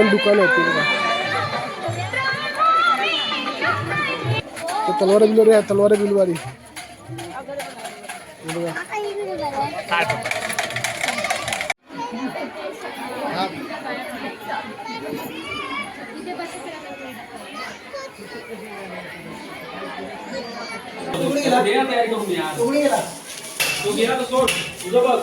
पण दुकान आहेत बघा. तलवार बिलवारी आहे तलवार बिलवारी. हे तो गेला तर सोड तुझं बघ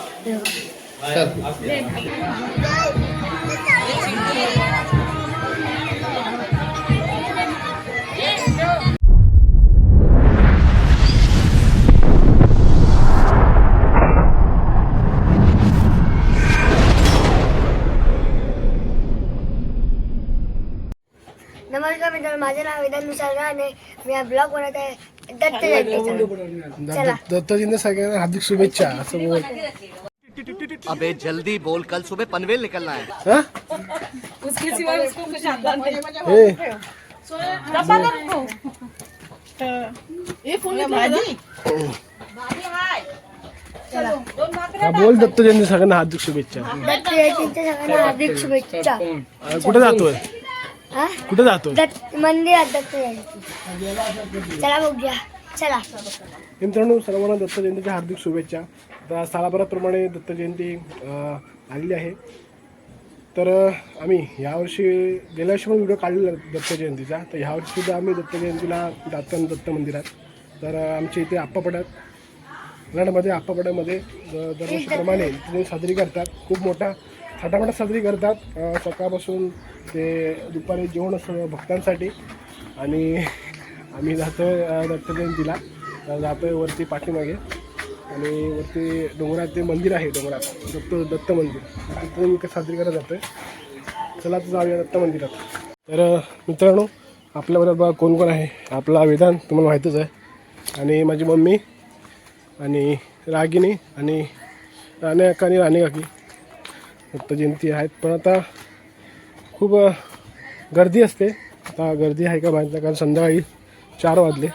नमस्कार मित्रांनो माझे नाव वेदांत मी हा ब्लॉग बनवत आहे दत्त जयंतीचा चला. दत्तजींना सगळ्यांना हार्दिक शुभेच्छा. असं बोल. अबे जल्दी बोल. कल सुबह पनवेल निकलना है. हा? उसके सिवा उसको कुछ आता नहीं। हे ये फ़ोन भाजी। हा, बोल दत्तजयंती सगळ्यांना हार्दिक शुभेच्छा. दत्त जयंतीच्या सगळ्यांना हार्दिक शुभेच्छा. अं, कुठे जातोय? कुठे दत्त मंदिरात दत्त जयंती. चला बघूया. चला. मित्रांनो सर्वांना दत्त जयंतीच्या हार्दिक शुभेच्छा. आता सालाबाराप्रमाणे दत्त जयंती आलेली आहे. तर आम्ही यावर्षी गेल्या वर्षी पण व्हिडिओ काढलेला दत्त जयंतीचा. तर ह्यावर्षी सुद्धा आम्ही दत्त जयंतीला जातो दत्त मंदिरात. तर आमच्या इथे आप्पापड्यात कराडमध्ये आप्पापड्यामध्ये दरवर्षीप्रमाणे साजरी करतात. खूप मोठा थाटामाटात साजरी करतात. सकाळपासून ते दुपारी जेवण असतं भक्तांसाठी. आणि आम्ही जातो दत्त जयंतीला. जातो आहे वरती पाठीमागे. आणि वरती डोंगरात ते मंदिर आहे डोंगरात दत्त दत्त मंदिर. तिथे मी साजरी करायला आहे चला तर जाऊया दत्त मंदिरात. तर मित्रांनो आपल्याबरोबर कोण कोण आहे? आपला विधान तुम्हाला माहीतच आहे. आणि माझी मम्मी आणि रागिनी आणि राणे अक्का आणि राणे काकी. दत्त जयंती आहेत. पण आता खूप गर्दी असते. आता गर्दी आहे का माहीत नाही कारण संध्याकाळी चार वाजले.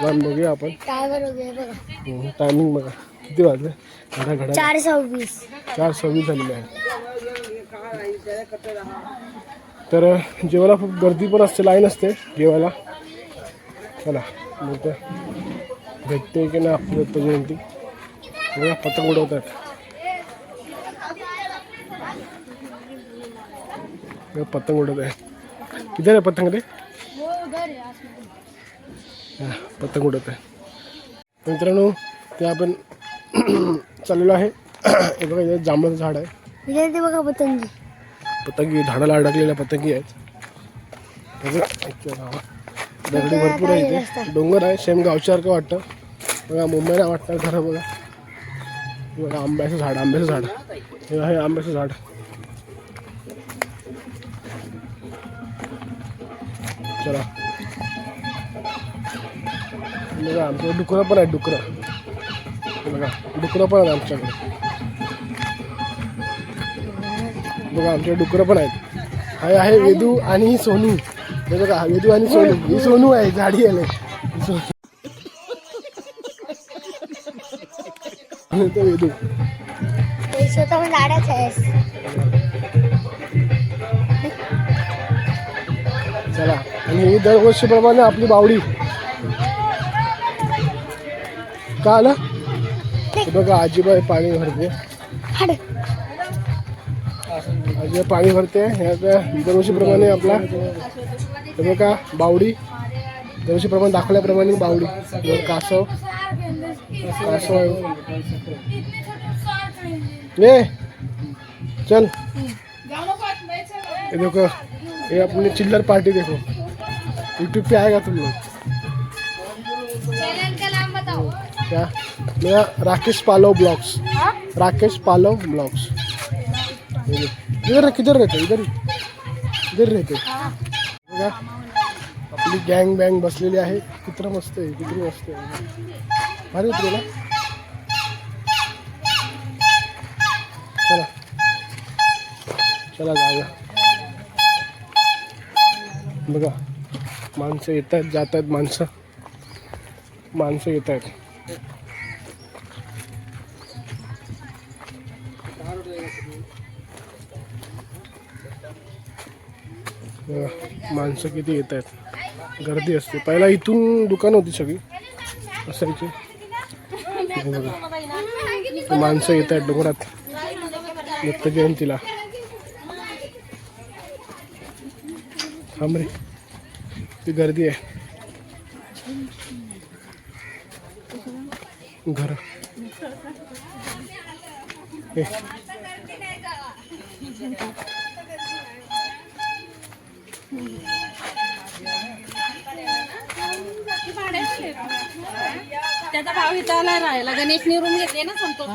जाऊन बघूया आपण. काय बरोबर बघा. टायमिंग बघा. किती वाजले? घडा घडा चार सव्वीस. चार सव्वीस झालेले आहे तर जेवायला खूप गर्दी पण असते लाईन असते जेवायला. चला मग भेटते की नाही आपली दत्त जयंती? पतंग उडवतात बघा, पतंग उडवत आहे. किती आहे पतंग हा, पतंग उडत आहे. तर मित्रांनो ते आपण चाललेलो आहे. हे बघा इथे जांभळाचं झाड आहे. बघा पतंगी. पतंगी झाडाला अडकलेल्या पतंगी आहेत. दगडी भरपूर आहे इथे. डोंगर आहे सेम गावच्यासारखं वाटतं. बघा मुंबईला वाटतं घरं बघा. बघा आंब्याचं झाड आंब्याचं झाड. हे आहे आंब्याचं झाड. चला. बघा आमच्याकडे डुकरं पण आहेत डुकरं. बघा डुकरं पण आहेत आमच्याकडे. बघा आमच्या डुकरं पण आहेत. हाय आहे वेदू आणि सोनू. हे बघा वेदू आणि सोनू. ही सोनू आहे झाडी आले तो वेदू. आहेस चला. आणि दरवर्षीप्रमाणे आपली बावडी. का आलं? बघा आजीबाई पाणी भरते. आजीबाई पाणी भरते. हे दरवर्षीप्रमाणे आपला बघा बावडी. दरवर्षीप्रमाणे दाखवल्याप्रमाणे बावडी. कासव. कासव ये चल. ये देखो ये अपनी चिल्लर पार्टी देखो. यूट्यूब पे आएगा तुम लोग। क्या? मेरा राकेश पालो ब्लॉग्स। राकेश पालो ब्लॉग्स। इधर किधर रहते इधर इधर रहते। आपली गँग बँग बसलेली आहे किती मस्त आहे किती मस्त आहे भारी उतरे ना। चला। चला जाऊया बघा माणसं येत आहेत जात आहेत माणसं. माणसं येत आहेत माणसं किती येत आहेत गर्दी असते. पहिला इथून दुकान होती सगळी. असायची. माणसं येत आहेत डोंगरात. दत्त जयंतीला थांब रे. ती गर्दी आहे. घर. त्याचा भाव इथं आला राहायला. गणेशने रूम घेतले ना संतोष.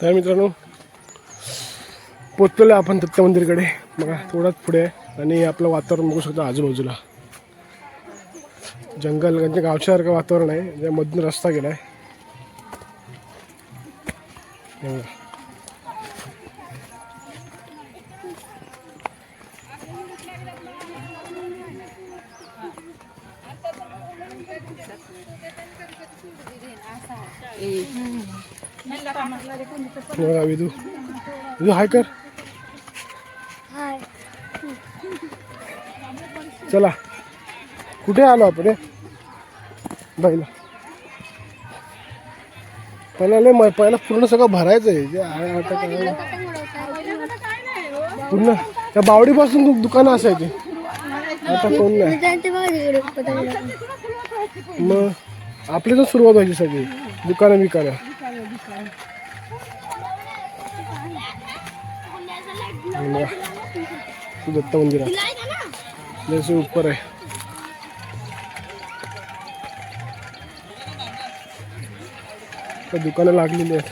तर मित्रांनो पोचलेलं आपण दत्त मंदिरकडे बघा थोडाच पुढे आहे. आणि आपलं वातावरण बघू शकतो आजूबाजूला. जंगल म्हणजे गावच्यासारखं वातावरण आहे. ज्यामधून रस्ता गेला आहे बघा विदू विदू हाय कर चला. कुठे आलो आपण? बाईला. पहिला लय म- पहिला पूर्ण सगळं भरायचं आहे. पूर्ण. त्या बावडीपासून दुकानं असायची. आता कोण नाही. मग आपली तर सुरुवात व्हायची सगळी. दुकानं बिकानं बघा. दत्त मंदिरात जैसे ऊपर आहे. तर दुकानं लागलेली आहेत.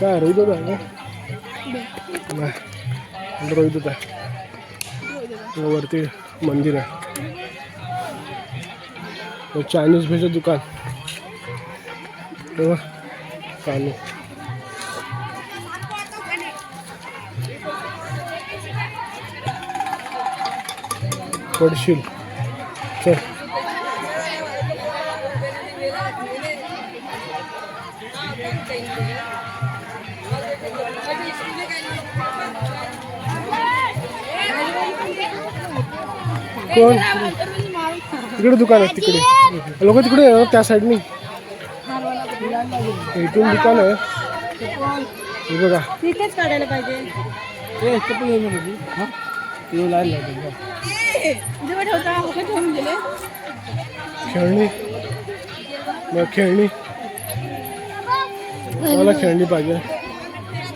काय रोहित होता नाही. रोहित होता वरती मंदिर आहे. चायनीज भेजचं दुकान. चालू. पडशील. चल. कोण? तिकडे दुकान आहे तिकडे. लोक तिकडे आहे ना, त्या साईडनी. इथून दुकान आहे. हे बघा. तिथेच काढायला पाहिजे. ठेवून गेले खेळणी. मग खेळणी. मला खेळणी पाहिजे.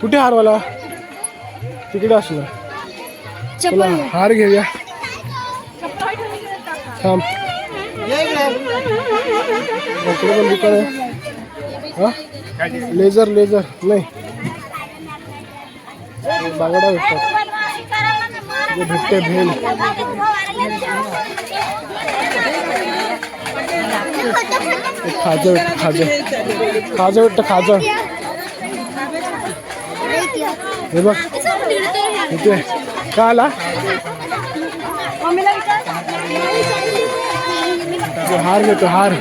कुठे हार मला? तिकडे असलं चला हार घेऊया. थांब. इकडे पण दुकान आहे. हा? लेझर लेझर. नाही. बागडा भेटतात. भेटते भेल. ते खाजं भेटतं खाजं खाजं भेटतं खाजं हे बघ। इथे। का आला? ते हार घेतो हार।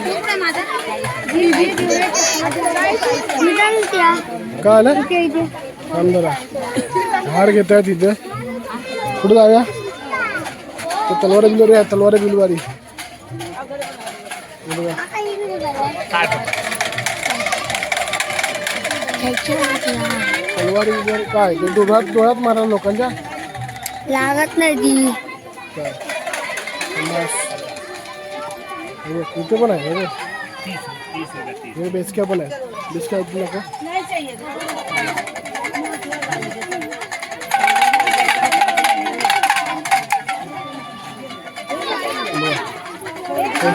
का आलं? थांब जरा। हार घेत आहे तिथे. कुठं जाऊया? ते तलवार बिलवारी आहे तलवार बिलवारी. हे बघा. तलवारी बिलवारी काय ते डोळ्यात डोळ्यात मारा लोकांच्या लागत नाही ती इथे पण आहे हे बेसक्या पण आहे बेसक्या नका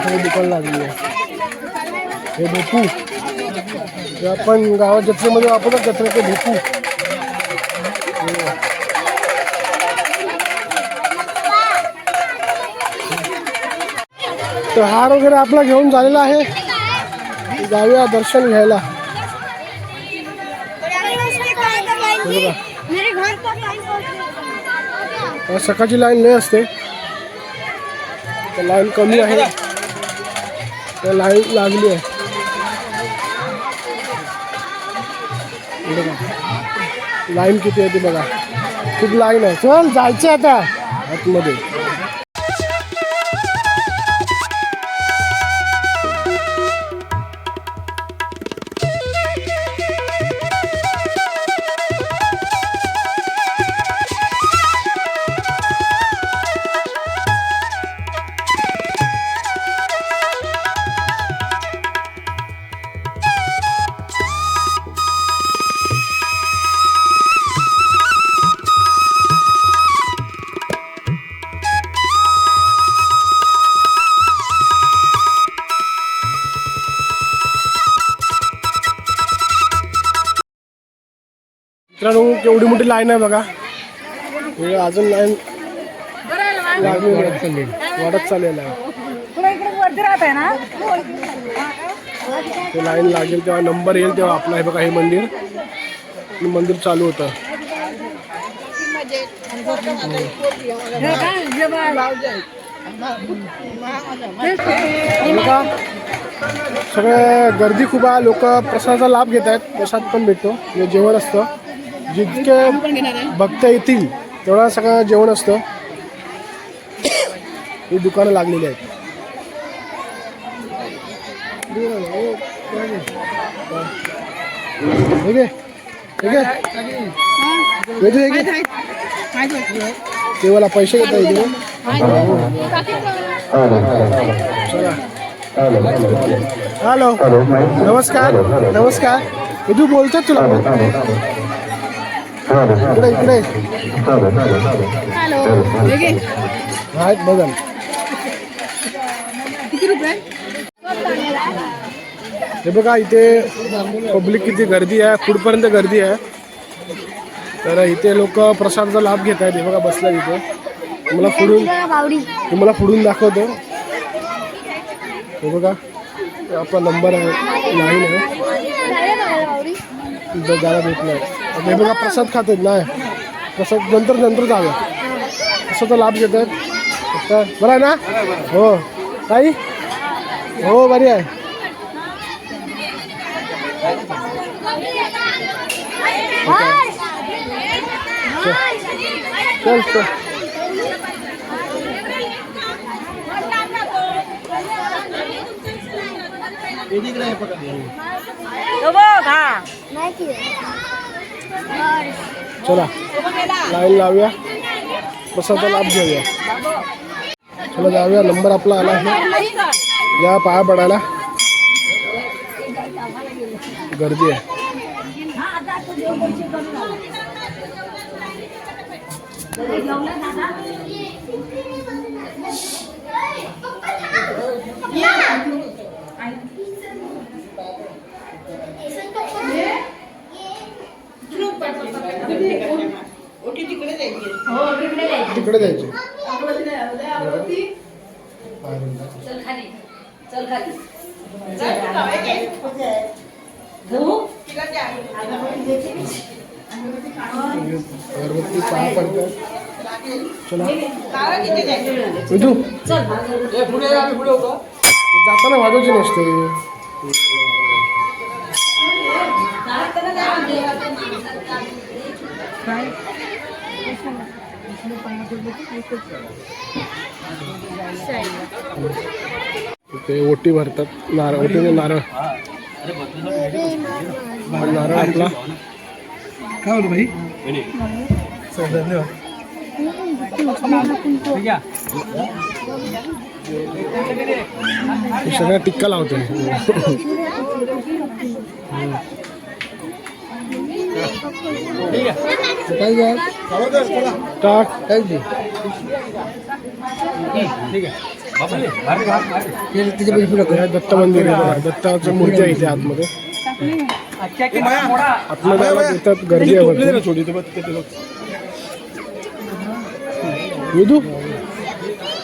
कोणतरी दुकान लागली आहे हे। जे आपण गावात जत्रेमध्ये वापरतो जत्रेचे भेटू तर हार वगैरे आपला घेऊन झालेला आहे। जाऊया दर्शन घ्यायला। सकाळची लाईन लय असते. लाईन कमी आहे. लाइट लागली आहे. बघा लाईन किती आहे ती बघा. खूप लाईन आहे. चल जायचं आता. आतमध्ये. केवढी मोठी लाईन आहे बघा. हे अजून लाईन लागली नाही. वाढत चाललेलं आहे. ते लाईन लागेल तेव्हा नंबर येईल तेव्हा आपलं हे बघा हे मंदिर. मंदिर चालू होतं. हे सगळे गर्दी खूप आहे लोक प्रसादाचा लाभ घेत आहेत प्रसाद पण भेटतो जेवण असतं. जितके भक्त येतील तेवढा सगळं जेवण असतं. ही दुकानं लागलेली आहेत. ठीक आहे ठीक आहे केवळ पैसे घेता येतील. हॅलो नमस्कार नमस्कार. विदू बोलतो तुला? इकडे इकडे आहेत बघा हे बघा इथे पब्लिक किती गर्दी आहे कुठपर्यंत गर्दी आहे. तर इथे लोक प्रसादचा लाभ घेत आहेत. हे बघा बसला इथे. तुम्हाला पुढून तुम्हाला पुढून दाखवतो. हे बघा आपला नंबर आहे लाईन आहे. भेटला इथं नाही हे बघा प्रसाद खात आहेत नाही. प्रसाद नंतर नंतर जाऊया. प्रसादचा लाभ घेत आहेत. बरं आहे ना? हो. ताई? हो बरी आहे. चल चल. नाही की. चला लाईन लावूया. प्रसादचा लाभ घेऊया. चला जाऊया. नंबर आपला आला आहे. या पाया पडायला. गर्दी आहे. तिकडे जायचे. अगरबत्ती पाया पडतात चला. विधू जाताना वाजवायची नसते. ते ओटी भरतात. नारळ ओटीने नारळ. नारळ आपला. काय होतं भाई धन्यवाद. सगळ्या टिक्का लावतोय. काय घ्या टाक हे दत्त मंदिर आहे बघा. दत्ताचं मूर्ती आहे इथे आतमध्ये आतमध्ये आला गर्दी आहे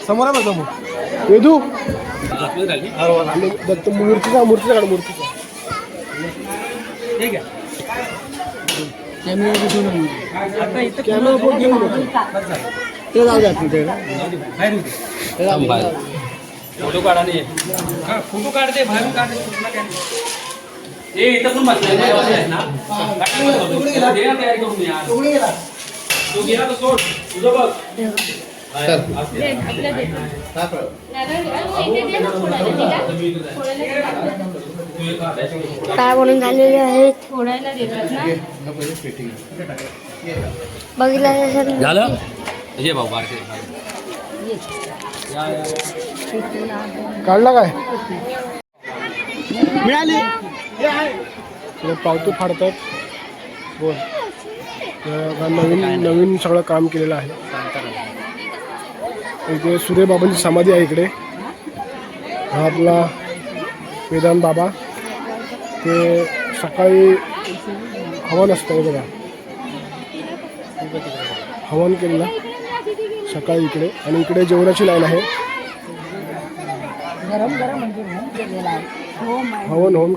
समोर आहे समोर वेदू दत्त मूर्तीचा मूर्तीचा काढ मूर्तीचा कॅमेरा फोन घेऊन. ते जाऊ द्या तिथे. फोटो काढा नाही फोटो काढते बाहेरून काढते ए इथं पण बसलाय ना. तयारी करून यार तू गेला तर सोड. तुझं बघ. काय म्हणून झालेले आहेत. फोडायला देतात ना. बघितलं झालं? ये भाऊ बारके. काढला काय? मिळाली. पावती फाडतात. बोल. तर नवीन नवीन सगळं काम केलेलं आहे. इथे सूर्यबाबांची समाधी आहे इकडे. हा आपला वेदांत बाबा, ते सकाळी हवन असतं हे बघा. हवन केलेलं सकाळी इकडे. आणि इकडे जेवणाची लाईन आहे. हवन, होम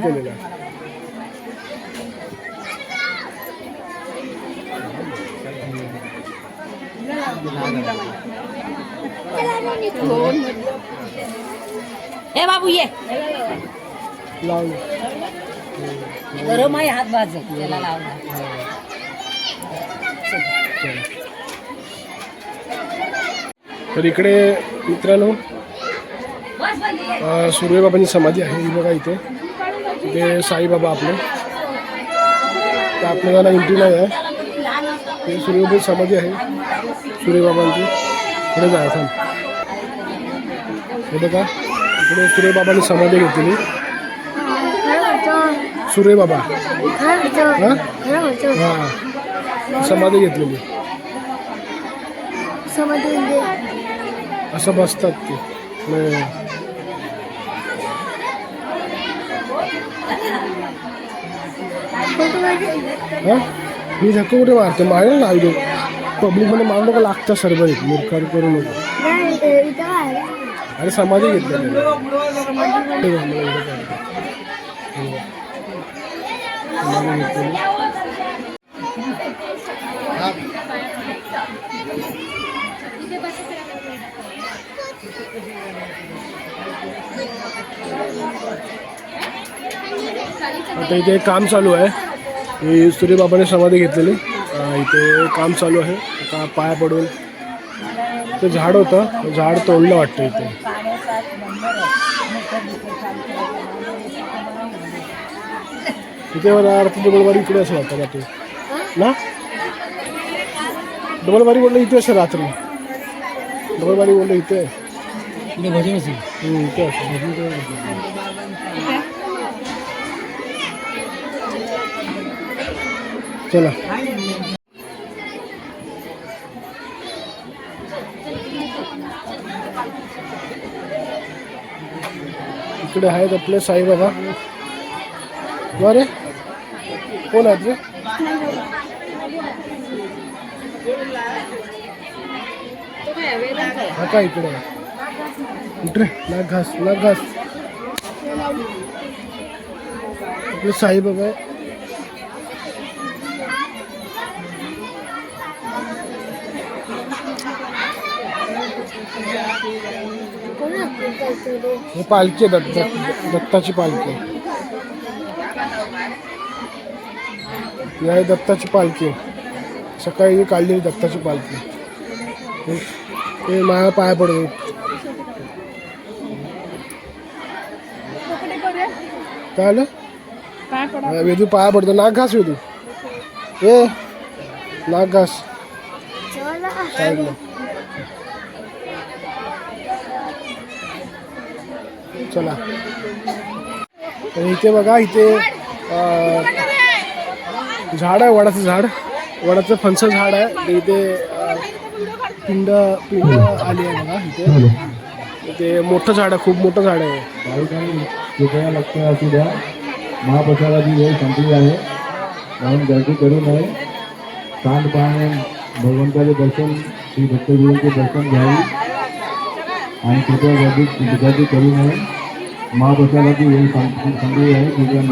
ए बाबू, ये. लावलं. गरम आहे हात भाज त्याला लावला. तर इकडे मित्रांनो सूर्यबाबांची समाधी आहे. ही बघा इथे. इथे साईबाबा आपले. तर आपल्याला एंट्री नाही आहे. ते सूर्यबाबांची समाधी आहे. सूर्यबाबांची. पुढे जाय थांब हे बघा इकडे सूर्यबाबांनी समाधी घेतलेली. सूर्यबाबा हां? हां. समाधी घेतलेली. म्हणजे असं बसतात ते. हा. मी धक्का कुठे मारतो मारेल ना आयडो पब्लिकमध्ये मारू नका लागतं सर्व मूर्खार करू नको. नाही ते इथं आहे. अरे समाधी घेतली त्याने. हे बघ, मला इकडे काढतो. हे बघ. समाधी घेतलेली. आता इथे काम चालू आहे. ही सूर्यबाबाने समाधी घेतलेली. इथे काम चालू आहे. आता पाया पडून ते झाड होतं. झाड तोडलं वाटतं इथे. इथे मला अर्थ डबलबारी इकडे असेल आता रात्री ना? डबलबारी बोललं इथे असेल रात्री डबलबारी बोललं इथे हम्म, इथे असेल चला। इकडे आहेत आपले साईबाबा बरे कोण आहेत रे हा का इकडे कुठे लाग घास लाग घास आपले साईबाबा. हे पालखी दत्ता दत्ताची पालखी. ही आहे दत्ताची पालखी सकाळी काढलेली दत्ताची पालखी. हे माझ्या पाया पडतो काय आलं? हा, वेदू पाया पडतो. नाग घास वेदू. ए नाग घास. चला. साईडला चला. तर इथे बघा इथे अं, झाड आहे वडाचं झाड. वडाचं फणसं झाड आहे. ते इथे पिंड पिंड आली आहे बघा इथे. इथे मोठं झाड आहे खूप मोठं झाड आहे. लक्ष असू द्या महाप्रसादाची वेळ संपली आहे. म्हणून गर्दी करू नये शांतपणे भगवंताचे दर्शन श्री दत्तगुरूंचे दर्शन घ्यावे आणि कृपया गर्दी गर्दी करू नये. महाप्रसादाची वेळ संप- संपली आहे कृपया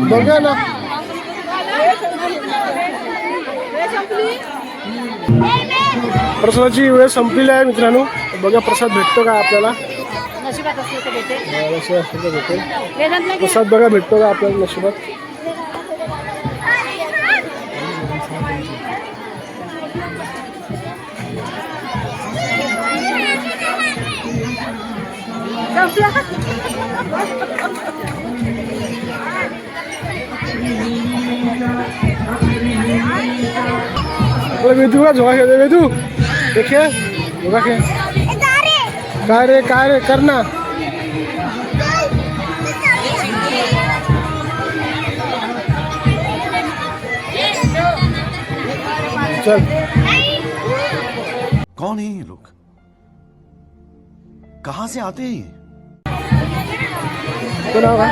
प्रसादाची वेळ संपलेली आहे मित्रांनो. बघा प्रसाद भेटतो का आपल्याला? प्रसाद बघा भेटतो का आपल्याला नशिबात? अरे वेदू का झोका खेळते वेदू हे खेळ झोका खेळ काय रे काय रे कर ना चल। कौन है ये लोग? कहां से आते हैं ये? तो नाव का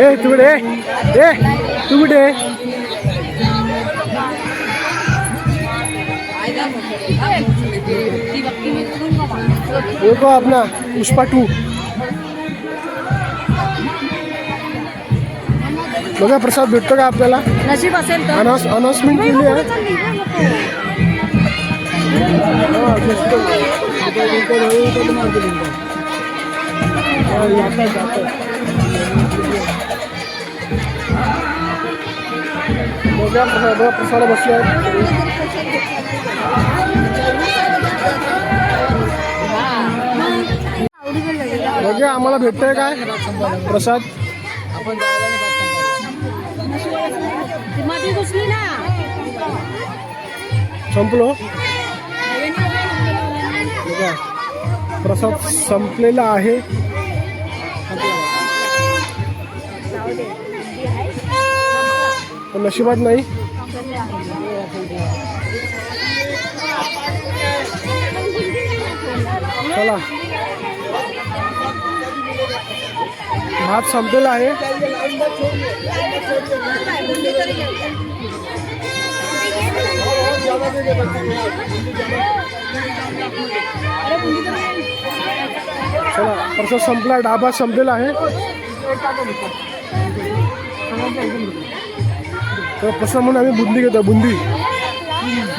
ए तू कुठे ए तू देखो अपना पुष्पा टू। बघा प्रसाद भेटतो का आपल्याला? नशीब असेल तर. अनाउन्स अनाउन्समेंट केली आहे. हा, दिसतो. इकडे- आहेत बघा आम्हाला भेटतंय काय? प्रसाद? ना. संपलो? प्रसाद संपलेला आहे. नशिबात नाही. चला. भात संपलेला आहे. चला, प्रसाद संपला, डाबा संपलेला आहे. तर प्रसाद म्हणून आम्ही बुंदी घेतो, बुंदी.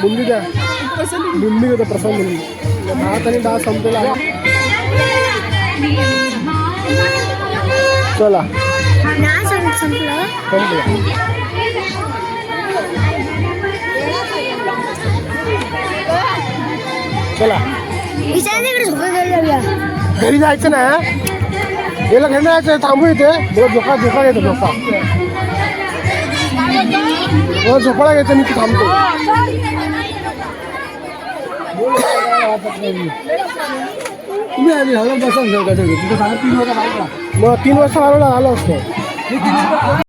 बुंदी द्या. बुंदी घेतो, प्रसाद म्हणून. भात आणि डाळ संपलेला आहे. चला. चला. घरी जायचं ना याला घरी जायचं थांबू इथे. मला झोका झोका येतो झोका मला झोपाळा घेतो मी थांबतो. तुम्ही आधी हळद बसून मग तीन वाजता आलो आलो असतो.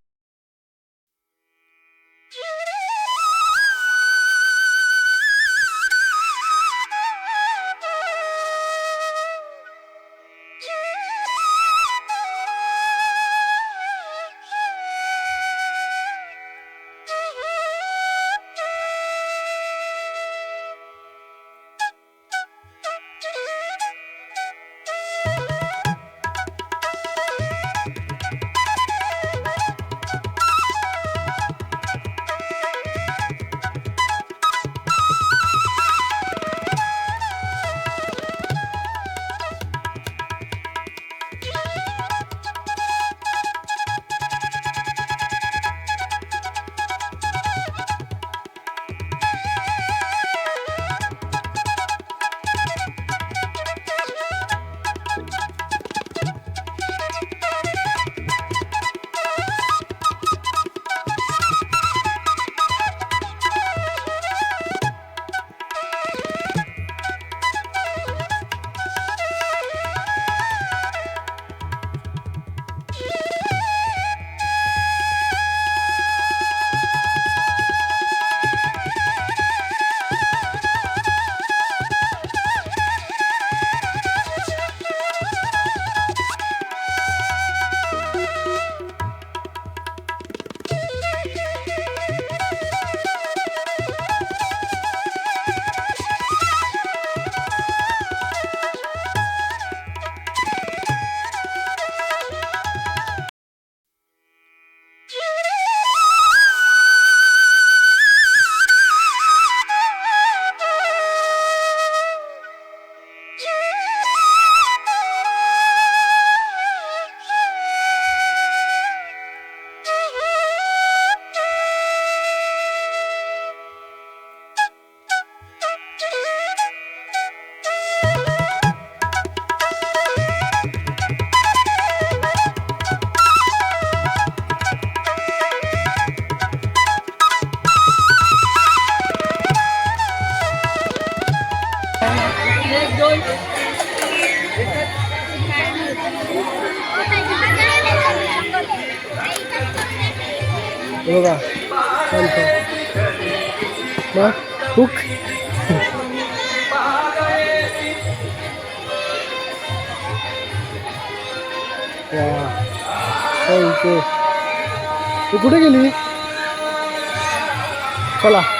Hola.